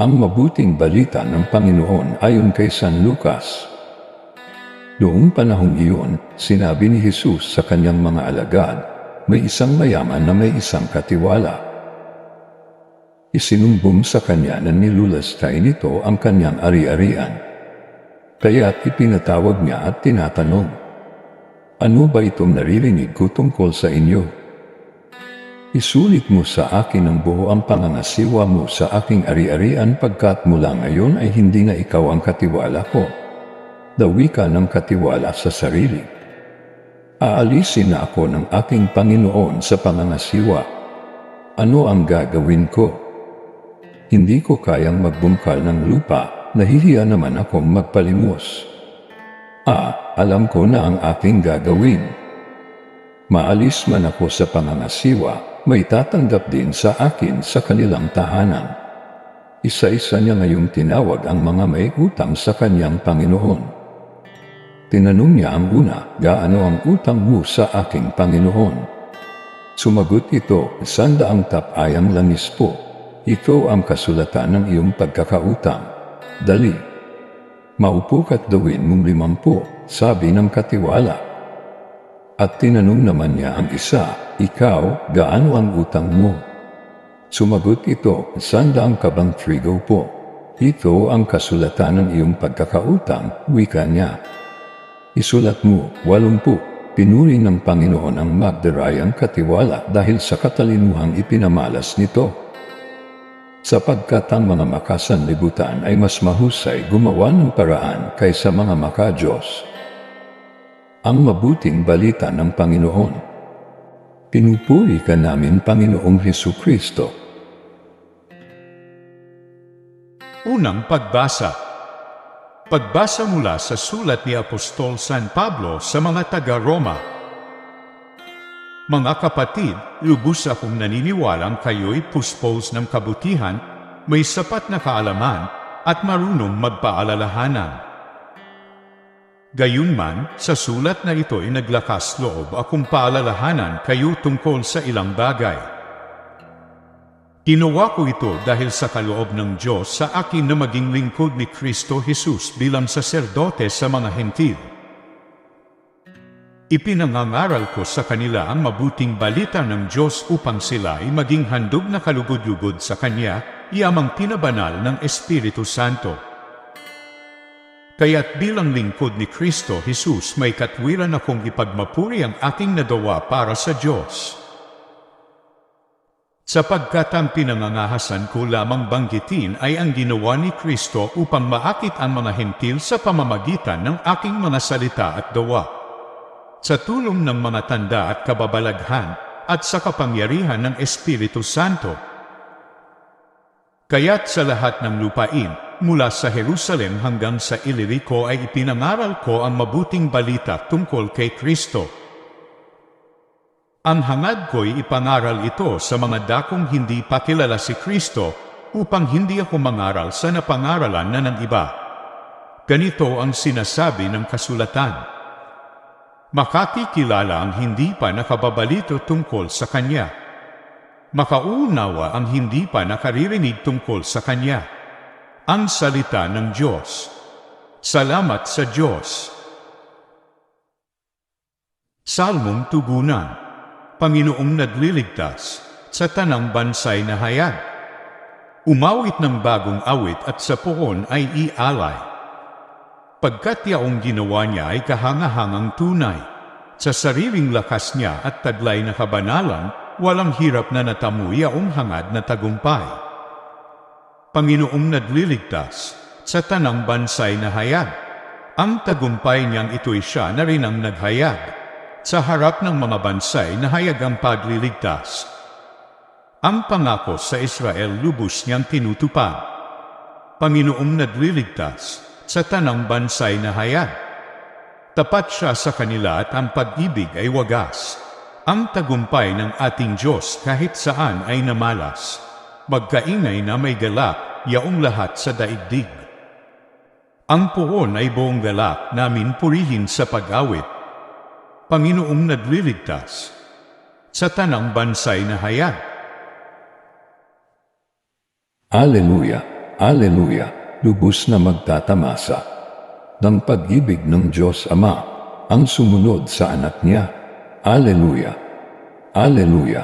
Ang mabuting balita ng Panginoon ayon kay San Lucas. Noong panahong iyon, sinabi ni Jesus sa kanyang mga alagad, may isang mayaman na may isang katiwala. Isinumbong sa kanya na nilulastay nito ang kanyang ari-arian. Kaya't ipinatawag niya at tinatanong, Ano ba itong naririnig ko tungkol sa inyo? Isulit mo sa akin ang buo ang pangangasiwa mo sa aking ari-arian pagkat mula ngayon ay hindi na ikaw ang katiwala ko. Dawi ka ng katiwala sa sarili. Aalisin na ako ng aking Panginoon sa pangangasiwa. Ano ang gagawin ko? Hindi ko kayang magbungkal ng lupa, nahihiya naman akong magpalimos. Ah, alam ko na ang aking gagawin. Maalis man ako sa pangangasiwa, may tatanggap din sa akin sa kanilang tahanan. Isa-isa niya ngayong tinawag ang mga may utang sa kanyang Panginoon. Tinanong niya ang una, gaano ang utang mo sa aking Panginoon? Sumagot ito, sandaang tapayang langis po. Ito ang kasulatan ng iyong pagkakautang. Dali. Maupo ka't gawin mong limampu, sabi ng katiwala. At tinanong naman niya ang isa, Ikaw, gaano ang utang mo? Sumagot ito, Sandaang kabang trigo po. Ito ang kasulatan ng iyong pagkakautang, wika niya. Isulat mo, walumpu, pinuri ng Panginoon ang magdarayang katiwala dahil sa katalinuhang ipinamalas nito. Sapagkat ang mga makasanlibutan ay mas mahusay gumawa ng paraan kaysa mga makajos. Ang mabuting balita ng Panginoon. Pinupuri ka namin, Panginoong Heso Kristo. Unang pagbasa. Pagbasa mula sa sulat ni Apostol San Pablo sa mga taga-Roma. Mga kapatid, lubos akong naniniwalang kayo'y puspos ng kabutihan, may sapat na kaalaman, at marunong magpaalalahanan. Gayunman, sa sulat na ito ay naglakas loob akong paalalahanan kayo tungkol sa ilang bagay. Ginawa ko ito dahil sa kaloob ng Diyos sa akin na maging lingkod ni Kristo Jesus bilang saserdote sa mga hentil. Ipinangangaral ko sa kanila ang mabuting balita ng Diyos upang sila ay maging handog na kalugod-lugod sa Kanya, yamang pinabanal ng Espiritu Santo. Kaya't bilang lingkod ni Kristo Jesus may katwiran akong ipagmapuri ang aking nagawa para sa Diyos. Sapagkat ang pinangangahasan ko lamang banggitin ay ang ginawa ni Kristo upang maakit ang mga hentil sa pamamagitan ng aking mga salita at gawa. Sa tulong ng mga tanda at kababalaghan at sa kapangyarihan ng Espiritu Santo. Kaya't sa lahat ng lupain, mula sa Jerusalem hanggang sa Ilirico ay ipinangaral ko ang mabuting balita tungkol kay Kristo. Ang hangad ko'y ipangaral ito sa mga dakong hindi pa kilala si Kristo upang hindi ako mangaral sa napangaralan na ng iba. Ganito ang sinasabi ng kasulatan. Makakikilala ang hindi pa nakababalito tungkol sa Kanya. Makaunawa ang hindi pa nakaririnig tungkol sa Kanya ang salita ng Diyos. Salamat sa Diyos. Salmong Tugunan Panginoong nagliligtas sa tanang bansay na hayag. Umawit ng bagong awit at sa poon ay ialay. Pagkat yaong ginawa niya ay kahangahangang tunay. Sa sariling lakas niya at taglay na kabanalan, walang hirap na natamu yaong hangad na tagumpay. Panginoong nagliligtas sa tanang bansay na hayag. Ang tagumpay niyang ito'y siya na rin ang naghayag sa harap ng mga bansay na hayag ang pagliligtas. Ang pangako sa Israel lubos niyang tinutupad. Panginoong nagliligtas sa tanang bansay na hayag. Tapat siya sa kanila at ang pag-ibig ay wagas. Ang tagumpay ng ating Diyos kahit saan ay namalas magkaingay na may galak, yaong lahat sa daigdig. Ang puon ay buong galak namin purihin sa pag-awit. Panginoong nagliligtas sa tanang bansay na hayag. Aleluya! Aleluya, lubos na magtatamasa. Ng pag-ibig ng Diyos Ama ang sumunod sa anak niya. Aleluya. Aleluya.